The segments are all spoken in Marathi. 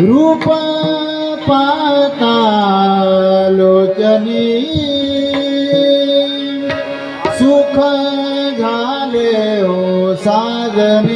रूप पाता लोचनी सुख झाले हो साजनी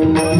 Father.